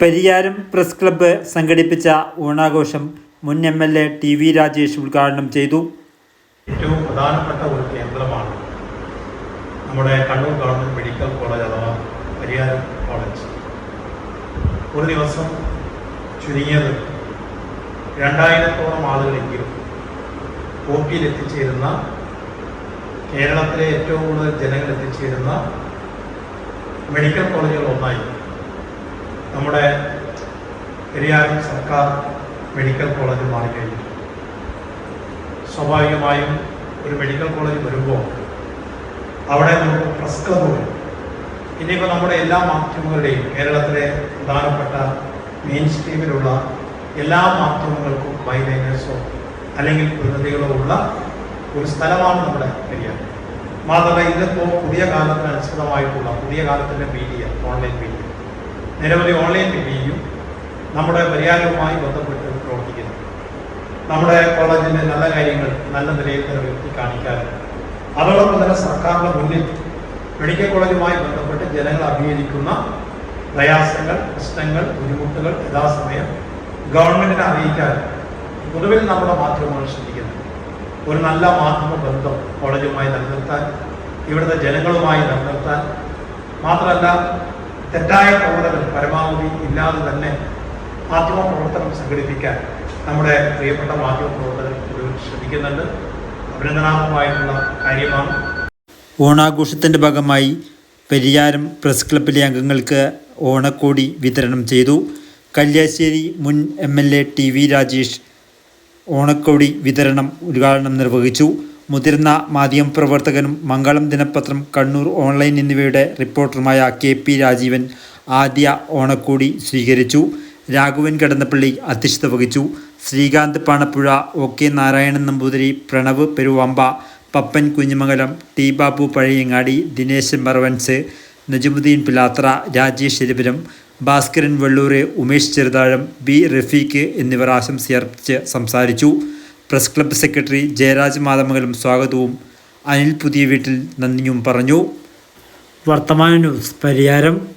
Pariyaram press club സംഘടിപ്പിച്ച ഓണാഘോഷം മുൻ M L A T V Rajesh ഉദ്ഘാടനം ചെയ്തു. ഏറ്റവും പ്രധാനപ്പെട്ട ഒരു കേന്ദ്രമാണ് നമ്മുടെ കണ്ണൂർ ഗവൺമെന്റ് മെഡിക്കൽ കോളേജ് അഥവാ പരിയാരം കോളേജ്. ഒരു ദിവസം ചുരുങ്ങിയത് രണ്ടായിരത്തോളം ആളുകളെങ്കിലും ഒ എത്തിച്ചേരുന്ന കേരളത്തിലെ ഏറ്റവും കൂടുതൽ ജനങ്ങൾ എത്തിച്ചേരുന്ന മെഡിക്കൽ കോളേജുകൾ ഒന്നായി നമ്മുടെ പെരിയാറിൽ സർക്കാർ മെഡിക്കൽ കോളേജ് മാറിക്കഴിഞ്ഞു. സ്വാഭാവികമായും ഒരു മെഡിക്കൽ കോളേജ് വരുമ്പോൾ അവിടെ നമുക്ക് പ്രസ് ക്ലബ്ബുകൾ ഇനിയിപ്പോൾ നമ്മുടെ എല്ലാ മാധ്യമങ്ങളുടെയും കേരളത്തിലെ പ്രധാനപ്പെട്ട മെയിൻ സ്ട്രീമിലുള്ള എല്ലാ മാധ്യമങ്ങൾക്കും ബൈലൈനേഴ്സോ അല്ലെങ്കിൽ പ്രതിനിധികളോ ഉള്ള ഒരു സ്ഥലമാണ് നമ്മുടെ പെരിയാർ. മാത്രമല്ല ഇന്നിപ്പോൾ പുതിയ കാലത്തിനനുസൃതമായിട്ടുള്ള പുതിയ കാലത്തിന്റെ മീഡിയ ഓൺലൈൻ മീഡിയ നിരവധി ഓൺലൈൻ മീഡിയയും നമ്മുടെ പരിഹാരവുമായി ബന്ധപ്പെട്ട് പ്രവർത്തിക്കുന്നു. നമ്മുടെ കോളേജിന്റെ നല്ല കാര്യങ്ങൾ നല്ല നിലയിൽ തന്നെ ഉയർത്തി കാണിക്കാനും അതോടൊപ്പം തന്നെ സർക്കാരിന്റെ മുന്നിൽ മെഡിക്കൽ കോളേജുമായി ബന്ധപ്പെട്ട് ജനങ്ങൾ അഭിമുഖീകരിക്കുന്ന പ്രയാസങ്ങൾ പ്രശ്നങ്ങൾ ബുദ്ധിമുട്ടുകൾ യഥാസമയം ഗവൺമെന്റിനെ അറിയിക്കാൻ പൊതുവിൽ നമ്മുടെ മാധ്യമങ്ങൾ ശ്രദ്ധിക്കുന്നു. ഒരു നല്ല മാധ്യമ ബന്ധം കോളേജുമായി നിലനിർത്താൻ ഇവിടുത്തെ ജനങ്ങളുമായി നിലനിർത്താൻ മാത്രമല്ല തെറ്റായ പ്രവണതകൾ പരമാവധി ഇല്ലാതെ തന്നെ മാധ്യമ പ്രവർത്തനം സംഘടിപ്പിക്കാൻ നമ്മുടെ പ്രിയപ്പെട്ട മാധ്യമ പ്രവർത്തകർ ശ്രമിക്കുന്നുണ്ട്. അഭിനന്ദനാർഹമായിട്ടുള്ള കാര്യമാണ്. ഓണാഘോഷത്തിന്റെ ഭാഗമായി പെരിയാരം പ്രസ് ക്ലബിലെ അംഗങ്ങൾക്ക് ഓണക്കോടി വിതരണം ചെയ്തു. കല്യാശ്ശേരി മുൻ M L A T V Rajesh ഓണക്കോടി വിതരണം ഉദ്ഘാടനം നിർവഹിച്ചു. മുതിർന്ന മാധ്യമ പ്രവർത്തകനും മംഗളം ദിനപത്രം കണ്ണൂർ ഓൺലൈൻ എന്നിവയുടെ റിപ്പോർട്ടറുമായ കെ പി രാജീവൻ ആദ്യ ഓണക്കൂടി സ്വീകരിച്ചു. രാഘവൻ കടന്നപ്പള്ളി അധ്യക്ഷത വഹിച്ചു. Srikanth Panappuzha O K Narayanan Namboothiri Pranav Peruvamba Pappan Kunhimangalam T Babu Pazhayangadi Dineshan Maravans Najmuddin Pilathara Rajesh Eripuram Bhaskaran Vellur Umesh Cheruthazham B Rafeeq എന്നിവർ ആശംസയർപ്പിച്ച് സംസാരിച്ചു. Press club secretary Jayaraj Mathamangalam സ്വാഗതവും. അനിൽ പുതിയ വീട്ടിൽ നന്ദിയും പറഞ്ഞു. വർത്തമാന ന്യൂസ് പരിയാരം.